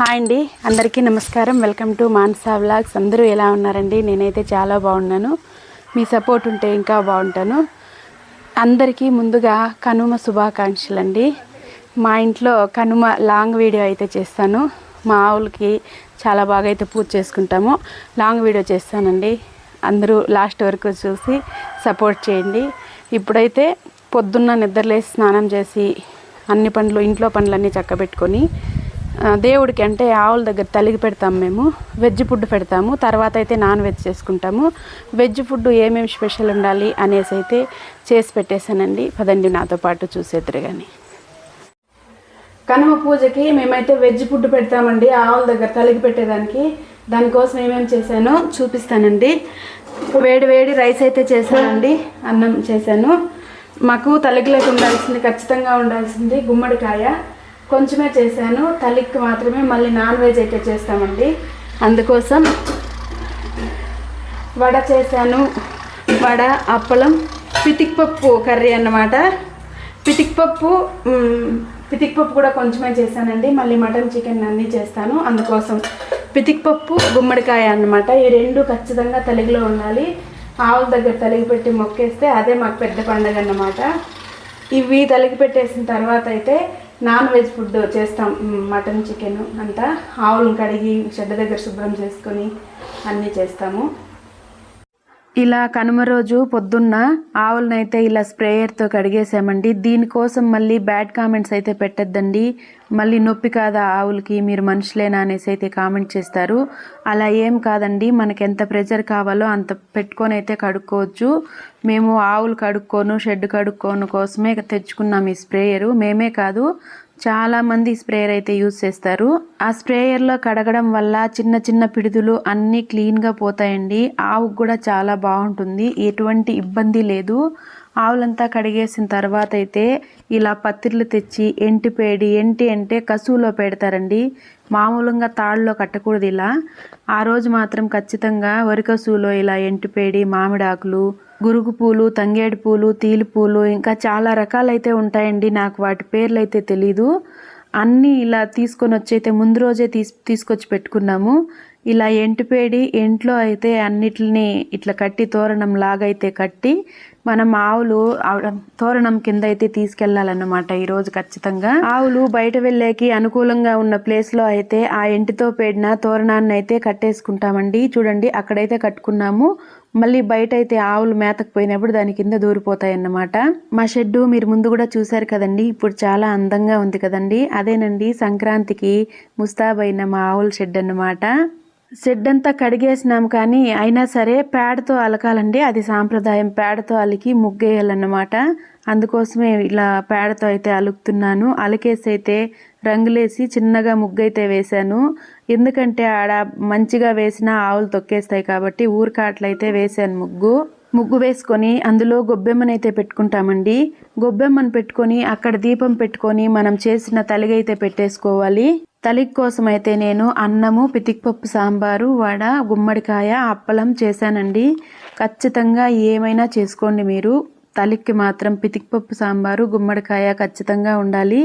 Hi అండి. అందరికీ నమస్కారం. Welcome to Mansa vlogs. అందరూ ఎలా ఉన్నారండి? నేనైతే చాలా బాగున్నాను. మీ సపోర్ట్ ఉంటే ఇంకా బాగుంటాను. అందరికీ ముందుగా కనుమ శుభాకాంక్షలు అండి మా ఇంట్లో కనుమ లాంగ్ వీడియో అయితే చేస్తాను. మా ఆవులకి చాలా బాగా అయితే పూజ చేసుకుంటాము. లాంగ్ వీడియో చేస్తానండి. అందరూ లాస్ట్ వరకు చూసి సపోర్ట్ చేయండి. ఇప్పుడైతే పొద్దున్న నిద్రలేసి స్నానం చేసి అన్ని పనులు ఇంట్లో పనులన్నీ చక్కబెట్టుకొని దేవుడికి అంటే ఆవుల దగ్గర తలిగి పెడతాము మేము వెజ్ ఫుడ్ పెడతాము తర్వాత అయితే నాన్ వెజ్ చేసుకుంటాము. వెజ్ ఫుడ్ ఏమేమి స్పెషల్ ఉండాలి అనేసి అయితే చేసి పెట్టేశానండి. పదండి నాతో పాటు చూసేద్దరు కానీ కనుమ పూజకి మేమైతే వెజ్ ఫుడ్ పెడతామండి ఆవుల దగ్గర తలిగి పెట్టేదానికి. దానికోసం ఏమేమి చేశానో చూపిస్తానండి. వేడి వేడి రైస్ అయితే చేశానండి అన్నం చేశాను. మాకు తలిగిలోకి ఉండాల్సింది ఖచ్చితంగా ఉండాల్సింది గుమ్మడికాయ. కొంచెమే చేశాను. తలికి మాత్రమే మళ్ళీ నాన్ వెజ్ అయితే చేస్తామండి. అందుకోసం వడ చేశాను. వడ అప్పలం పితికిపప్పు కర్రీ అన్నమాట. పితికిపప్పు పితికిపప్పు కూడా కొంచెమే చేశానండి. మళ్ళీ మటన్ చికెన్ అన్నీ చేస్తాను. అందుకోసం పితికిపప్పు గుమ్మడికాయ అన్నమాట. ఈ రెండు ఖచ్చితంగా తలిగిలో ఉండాలి. ఆవుల దగ్గర తలిగి పెట్టి మొక్కేస్తే అదే మాకు పెద్ద పండగ అన్నమాట. ఇవి తలిగి పెట్టేసిన తర్వాత అయితే నాన్ వెజ్ ఫుడ్ చేస్తాం మటన్ చికెన్ అంతా. ఆవులను కడిగి షెడ్ దగ్గర శుభ్రం చేసుకొని అన్నీ చేస్తాము. ఇలా కనుమ రోజు పొద్దున్న ఆవులనైతే ఇలా స్ప్రేయర్తో కడిగేసామండి. దీనికోసం మళ్ళీ బ్యాడ్ కామెంట్స్ అయితే పెట్టద్దండి. మళ్ళీ నొప్పి కాదా ఆవులకి? మీరు మనుషులేనా అనేసి అయితే కామెంట్ చేస్తారు. అలా ఏం కాదండి. మనకి ఎంత ప్రెజర్ కావాలో అంత పెట్టుకొని అయితే కడుక్కోవచ్చు. మేము ఆవులు కడుక్కోను షెడ్ కడుక్కోను కోసమే తెచ్చుకున్నాం ఈ స్ప్రేయరు. మేమే కాదు చాలామంది స్ప్రేయర్ అయితే యూజ్ చేస్తారు. ఆ స్ప్రేయర్లో కడగడం వల్ల చిన్న చిన్న పిడుదులు అన్నీ క్లీన్గా పోతాయండి. ఆవుకు కూడా చాలా బాగుంటుంది. ఎటువంటి ఇబ్బంది లేదు. ఆవులంతా కడిగేసిన తర్వాత అయితే ఇలా పత్తిర్లు తెచ్చి ఎంటి పేడి ఎంటి అంటే కసువులో పెడతారండి. మామూలుగా తాళ్ళలో కట్టకూడదు ఇలా. ఆ రోజు మాత్రం ఖచ్చితంగా వరి కసువులో ఇలా ఎంటి పేడి మామిడాకులు గురుగు పూలు తంగేడు పూలు తీలి పూలు ఇంకా చాలా రకాలైతే ఉంటాయండి. నాకు వాటి పేర్లు అయితే తెలీదు. అన్నీ ఇలా తీసుకొని వచ్చి అయితే ముందు రోజే తీసు తీసుకొచ్చి పెట్టుకున్నాము. ఇలా ఎంటిపేడి ఇంట్లో అయితే అన్నిటిని ఇట్లా కట్టి తోరణం లాగైతే కట్టి మనం ఆవులు తోరణం కింద అయితే తీసుకెళ్ళాలన్నమాట ఈ రోజు ఖచ్చితంగా. ఆవులు బయట వెళ్ళేకి అనుకూలంగా ఉన్న ప్లేస్లో అయితే ఆ ఇంటితో పేడిన తోరణాన్ని అయితే కట్టేసుకుంటామండి. చూడండి అక్కడైతే కట్టుకున్నాము. మళ్ళీ బయట అయితే ఆవులు మేతకు పోయినప్పుడు దాని కింద దూరిపోతాయి అన్నమాట మా షెడ్డు మీరు ముందు కూడా చూశారు కదండి ఇప్పుడు చాలా అందంగా ఉంది కదండి. అదేనండి సంక్రాంతికి ముస్తాబైన మా ఆవుల షెడ్ అన్నమాట షెడ్ అంతా కడిగేసినాం కానీ అయినా సరే పేడతో అలకాలండి. అది సాంప్రదాయం. పేడతో అలికి ముగ్గేయాలన్నమాట. అందుకోసమే ఇలా పేడతో అయితే అలుకుతున్నాను. అలకేసి అయితే రంగులేసి చిన్నగా ముగ్గు అయితే వేశాను. ఎందుకంటే ఆడ మంచిగా వేసిన ఆవులు తొక్కేస్తాయి కాబట్టి ఊరికాట్లయితే వేశాను ముగ్గు. ముగ్గు వేసుకొని అందులో గొబ్బెమ్మనైతే పెట్టుకుంటామండి. గొబ్బెమ్మను పెట్టుకొని అక్కడ దీపం పెట్టుకొని మనం చేసిన తలిగైతే పెట్టేసుకోవాలి. తలిక్ కోసమైతే నేను అన్నము పితిక్పప్పు సాంబారు వడ గుమ్మడికాయ అప్పలం చేశానండి. ఖచ్చితంగా ఏమైనా చేసుకోండి మీరు. తలిక్కి మాత్రం పితిక్పప్పు సాంబారు గుమ్మడికాయ ఖచ్చితంగా ఉండాలి.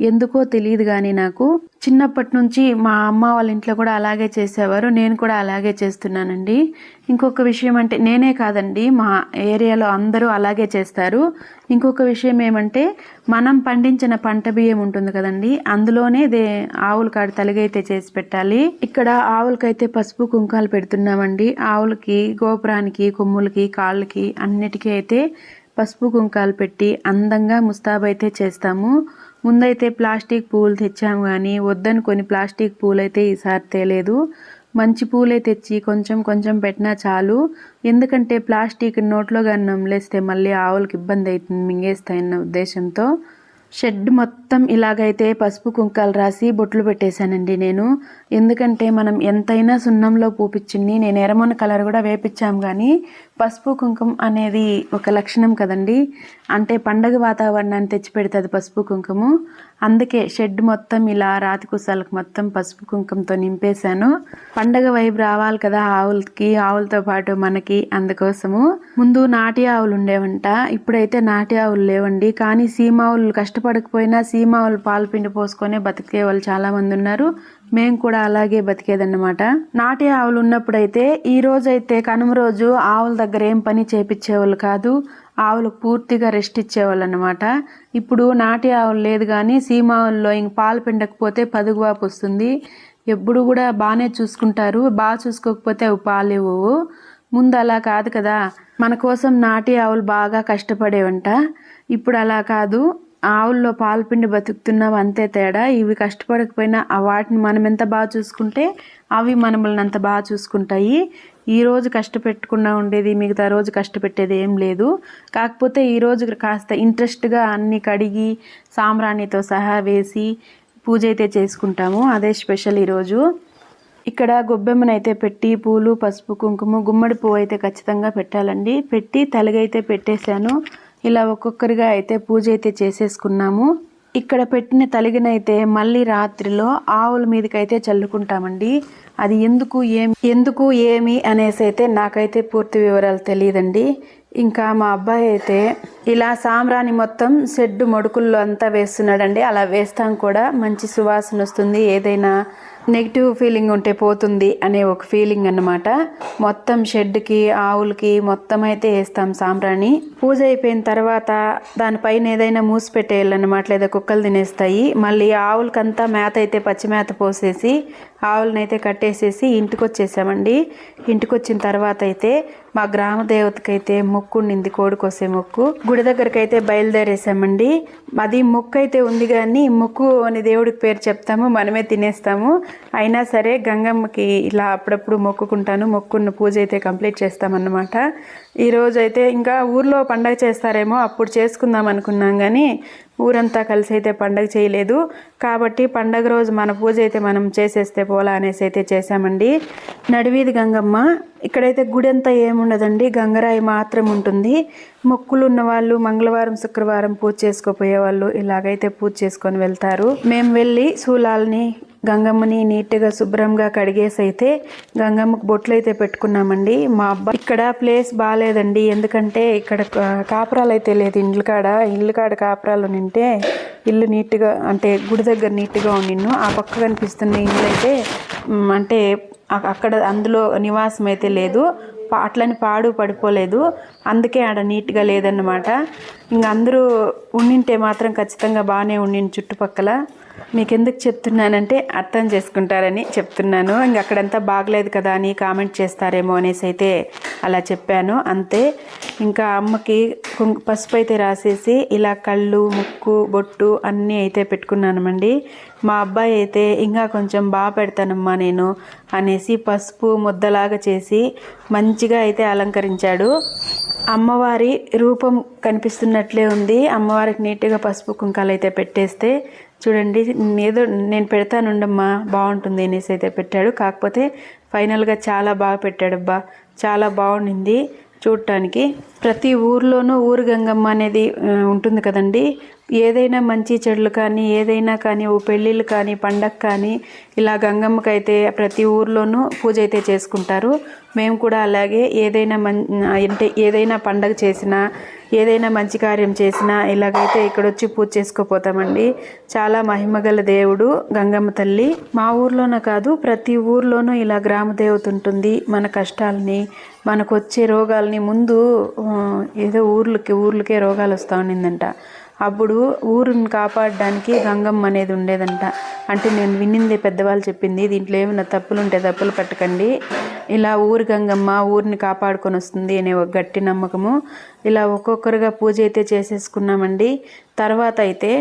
ఎందుకో తెలియదు కానీ నాకు. చిన్నప్పటి నుంచి మా అమ్మ వాళ్ళ ఇంట్లో కూడా అలాగే చేసేవారు. నేను కూడా అలాగే చేస్తున్నానండి. ఇంకొక విషయం అంటే నేనే కాదండి మా ఏరియాలో అందరూ అలాగే చేస్తారు. ఇంకొక విషయం ఏమంటే మనం పండించిన పంట బియ్యం ఉంటుంది కదండి అందులోనే దే ఆవుల కాడ తలిగైతే చేసి పెట్టాలి. ఇక్కడ ఆవులకైతే పసుపు కుంకాలు పెడుతున్నామండి. ఆవులకి గోపురానికి కొమ్ములకి కాళ్ళకి అన్నిటికీ అయితే పసుపు కుంకాలు పెట్టి అందంగా ముస్తాబైతే చేస్తాము. ముందైతే ప్లాస్టిక్ పూలు తెచ్చాము కానీ వద్దని కొన్ని ప్లాస్టిక్ పూలు అయితే ఈసారి తేలేదు. మంచి పూలే తెచ్చి కొంచెం కొంచెం పెట్టినా చాలు. ఎందుకంటే ప్లాస్టిక్ నోట్లో కానీ నమ్మలేస్తే మళ్ళీ ఆవులకి ఇబ్బంది అవుతుంది మింగేస్తాయన్న ఉద్దేశంతో. షెడ్ మొత్తం ఇలాగైతే పసుపు కుంకాలు రాసి బొట్లు పెట్టేశానండి నేను. ఎందుకంటే మనం ఎంతైనా సున్నంలో పూపించింది నేను ఎర్రమొన్న కలర్ కూడా వేపించాం కానీ పసుపు కుంకుమ అనేది ఒక లక్షణం కదండి. అంటే పండగ వాతావరణాన్ని తెచ్చి పెడుతుంది పసుపు కుంకుమ. అందుకే షెడ్ మొత్తం ఇలా రాతి కుసాలకు మొత్తం పసుపు కుంకుమతో నింపేశాను. పండగ వైపు రావాలి కదా ఆవులకి ఆవులతో పాటు మనకి అందుకోసము. ముందు నాటి ఆవులు ఉండేవంట ఇప్పుడైతే నాటి ఆవులు లేవండి. కానీ సీమావులు కష్టం కష్టపడకపోయినా సీమావులు పాలు పిండి పోసుకొని బతికే వాళ్ళు చాలామంది ఉన్నారు. మేము కూడా అలాగే బతికేదన్నమాట. నాటి ఆవులు ఉన్నప్పుడైతే ఈ రోజైతే కనుమ రోజు ఆవుల దగ్గర ఏం పని చేపించేవాళ్ళు కాదు. ఆవులకు పూర్తిగా రెస్ట్ ఇచ్చేవాళ్ళు అనమాట ఇప్పుడు నాటి ఆవులు లేదు కానీ సీమావుల్లో ఇంక పాలు పిండకపోతే పదుగువాపు వస్తుంది. ఎప్పుడు కూడా బాగానే చూసుకుంటారు. బాగా చూసుకోకపోతే అవి పాలు ఇవ్వవు. ముందు అలా కాదు కదా. మన కోసం నాటి ఆవులు బాగా కష్టపడేవంట. ఇప్పుడు అలా కాదు. ఆవుల్లో పాలు పిండి బతుకుతున్నాం అంతే తేడా. ఇవి కష్టపడకపోయినా ఆ వాటిని మనం ఎంత బాగా చూసుకుంటే అవి మనల్ని అంత బాగా చూసుకుంటాయి. ఈ రోజు కష్టపెట్టకుండా ఉండేది మిగతా రోజు కష్టపెట్టేది ఏం లేదు. కాకపోతే ఈరోజు కాస్త ఇంట్రెస్ట్గా అన్ని కడిగి సాంబ్రాణితో సహా వేసి పూజ అయితే చేసుకుంటాము. అదే స్పెషల్ ఈరోజు ఇక్కడ గొబ్బెమ్మను అయితే పెట్టి పూలు పసుపు కుంకుమ గుమ్మడి పువ్వు అయితే ఖచ్చితంగా పెట్టాలండి. పెట్టి తలగైతే పెట్టేశాను. ఇలా ఒక్కొక్కరిగా అయితే పూజ అయితే చేసేసుకున్నాము. ఇక్కడ పెట్టిన తలిగినైతే మళ్ళీ రాత్రిలో ఆవుల మీదకైతే చల్లుకుంటామండి. అది ఎందుకు ఏమి ఎందుకు ఏమి అనేసి అయితే నాకైతే పూర్తి వివరాలు తెలియదండి. ఇంకా మా అబ్బాయి అయితే ఇలా సాంబ్రాణి మొత్తం షెడ్ మడుకుల్లో అంతా వేస్తున్నాడండి. అలా వేస్తాం కూడా మంచి సువాసన వస్తుంది. ఏదైనా నెగిటివ్ ఫీలింగ్ ఉంటే పోతుంది అనే ఒక ఫీలింగ్ అన్నమాట. మొత్తం షెడ్కి ఆవులకి మొత్తం అయితే వేస్తాం సాంబ్రాణి. పూజ అయిపోయిన తర్వాత దానిపైన ఏదైనా మూసి పెట్టేయాలన్నమాట లేదా కుక్కలు తినేస్తాయి. మళ్ళీ ఆవులకంతా మేత అయితే పచ్చి మేత పోసేసి ఆవులని అయితే కట్టేసేసి ఇంటికి వచ్చేసామండి ఇంటికి వచ్చిన తర్వాత అయితే మా గ్రామ దేవతకైతే మొక్కు ఉండింది కోడికొసే మొక్కు. గుడి దగ్గరికి అయితే బయలుదేరేసామండి. అది మొక్కు అయితే ఉంది కానీ మొక్కు అని దేవుడికి పేరు చెప్తాము మనమే తినేస్తాము. అయినా సరే గంగమ్మకి ఇలా అప్పుడప్పుడు మొక్కుకుంటాను. మొక్కున్న పూజ అయితే కంప్లీట్ చేస్తామన్నమాట. ఈరోజు అయితే ఇంకా ఊర్లో పండగ చేస్తారేమో అప్పుడు చేసుకుందాం అనుకున్నాం కానీ ఊరంతా కలిసి అయితే పండగ చేయలేదు. కాబట్టి పండగ రోజు మన పూజ అయితే మనం చేసేస్తే పోలా అనేసి అయితే చేశామండి. నడివీధి గంగమ్మ ఇక్కడైతే గుడి అంతా ఏముండదండి. గంగరాయి మాత్రం ఉంటుంది. మొక్కులు ఉన్నవాళ్ళు మంగళవారం శుక్రవారం పూజ చేసుకోపోయే వాళ్ళు ఇలాగైతే పూజ చేసుకొని వెళ్తారు. మేము వెళ్ళి శూలాలని గంగమ్మని నీట్గా శుభ్రంగా కడిగేసి అయితే గంగమ్మకు బొట్లు అయితే పెట్టుకున్నామండి. మా అబ్బాయి ఇక్కడ ప్లేస్ బాగాలేదండి ఎందుకంటే ఇక్కడ కాపురాలు అయితే లేదు. ఇండ్ల కాడ ఇల్లు కాడ కాపురాలు నింటే ఇల్లు నీట్గా అంటే గుడి దగ్గర నీట్గా ఉండిన్ను. ఆ పక్క కనిపిస్తున్న ఇల్లు అయితే అంటే అక్కడ అందులో నివాసం అయితే లేదు అట్లని పాడు పడిపోలేదు. అందుకే ఆడ నీట్గా లేదన్నమాట. ఇంక అందరూ ఉండింటే మాత్రం ఖచ్చితంగా బాగానే ఉండింది చుట్టుపక్కల. మీకు ఎందుకు చెప్తున్నానంటే అర్థం చేసుకుంటారని చెప్తున్నాను. ఇంక అక్కడంతా బాగలేదు కదా అని కామెంట్ చేస్తారేమో అనేసి అయితే అలా చెప్పాను. అంతే. ఇంకా అమ్మకి పసుపు అయితే రాసేసి ఇలా కళ్ళు ముక్కు బొట్టు అన్నీ అయితే పెట్టుకున్నానమండి. మా అబ్బాయి అయితే ఇంకా కొంచెం బాగా పెడతానమ్మా నేను అనేసి పసుపు ముద్దలాగా చేసి మంచిగా అయితే అలంకరించాడు. అమ్మవారి రూపం కనిపిస్తున్నట్లే ఉంది. అమ్మవారికి నీట్గా పసుపు కుంకాలు అయితే పెట్టేస్తే చూడండి ఏదో నేను పెడతానుండమ్మా బాగుంటుంది అనేసి అయితే పెట్టాడు. కాకపోతే ఫైనల్గా చాలా బాగా పెట్టాడబ్బా. చాలా బాగుండింది చూడటానికి ప్రతి ఊర్లోనూ ఊరు గంగమ్మ అనేది ఉంటుంది కదండి. ఏదైనా మంచి చెడులు కానీ ఏదైనా కానీ ఓ పెళ్ళిళ్ళు కానీ పండగ కానీ ఇలా గంగమ్మకైతే ప్రతి ఊర్లోనూ పూజ అయితే చేసుకుంటారు. మేము కూడా అలాగే ఏదైనా మం అంటే ఏదైనా పండగ చేసినా ఏదైనా మంచి కార్యం చేసినా ఇలాగైతే ఇక్కడ వచ్చి పూజ చేసుకోపోతామండి. చాలా మహిమగల దేవుడు గంగమ్మ తల్లి. మా ఊర్లోనే కాదు ప్రతి ఊర్లోనూ ఇలా గ్రామ దేవత ఉంటుంది. మన కష్టాలని మనకు వచ్చే రోగాల్ని ముందు ఏదో ఊర్లకి ఊర్లకే రోగాలు వస్తూ ఉండిందంట. అప్పుడు ఊరిని కాపాడడానికి గంగమ్మ అనేది ఉండేదంట. అంటే నేను విన్నింది పెద్దవాళ్ళు చెప్పింది దీంట్లో ఏమైనా తప్పులు ఉంటే తప్పులు పట్టకండి. ఇలా ఊరు గంగమ్మ ఊరిని కాపాడుకొని వస్తుంది అనే ఒక గట్టి నమ్మకము. ఇలా ఒక్కొక్కరుగా పూజ అయితే చేసేసుకున్నామండి. తర్వాత అయితే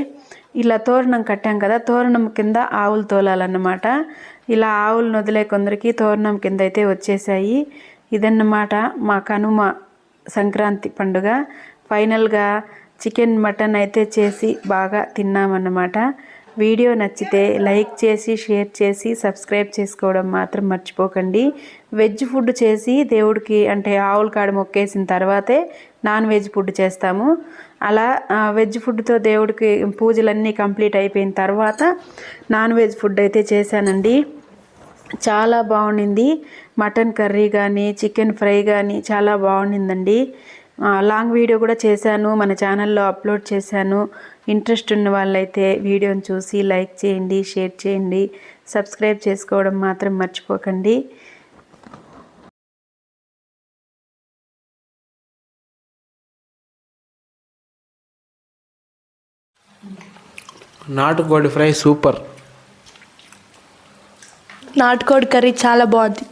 ఇలా తోరణం కట్టాం కదా తోరణం కింద ఆవులు తోలాలన్నమాట. ఇలా ఆవులను వదిలే కొందరికి తోరణం కింద అయితే వచ్చేసాయి ఇదన్నమాట మా కనుమ సంక్రాంతి పండుగ. ఫైనల్గా చికెన్ మటన్ అయితే చేసి బాగా తిన్నామన్నమాట. వీడియో నచ్చితే లైక్ చేసి షేర్ చేసి సబ్స్క్రైబ్ చేసుకోవడం మాత్రం మర్చిపోకండి. వెజ్ ఫుడ్ చేసి దేవుడికి అంటే ఆవుల కాడ మొక్కేసిన తర్వాతే నాన్ వెజ్ ఫుడ్ చేస్తాము. అలా వెజ్ ఫుడ్తో దేవుడికి పూజలన్నీ కంప్లీట్ అయిపోయిన తర్వాత నాన్ వెజ్ ఫుడ్ అయితే చేశానండి. చాలా బాగుండింది. మటన్ కర్రీ కానీ చికెన్ ఫ్రై కానీ చాలా బాగుండిందండి. లాంగ్ వీడియో కూడా చేశాను మన ఛానల్లో అప్లోడ్ చేశాను. ఇంట్రెస్ట్ ఉన్న వాళ్ళైతే వీడియోని చూసి లైక్ చేయండి షేర్ చేయండి. సబ్స్క్రైబ్ చేసుకోవడం మాత్రం మర్చిపోకండి. నాటుకోడి ఫ్రై సూపర్. నాటుకోడి కర్రీ చాలా బాగుంది.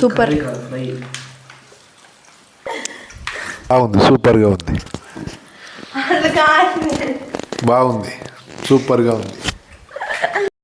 సూపర్. బాగుంది సూపర్గా ఉంది. బాగుంది సూపర్గా ఉంది.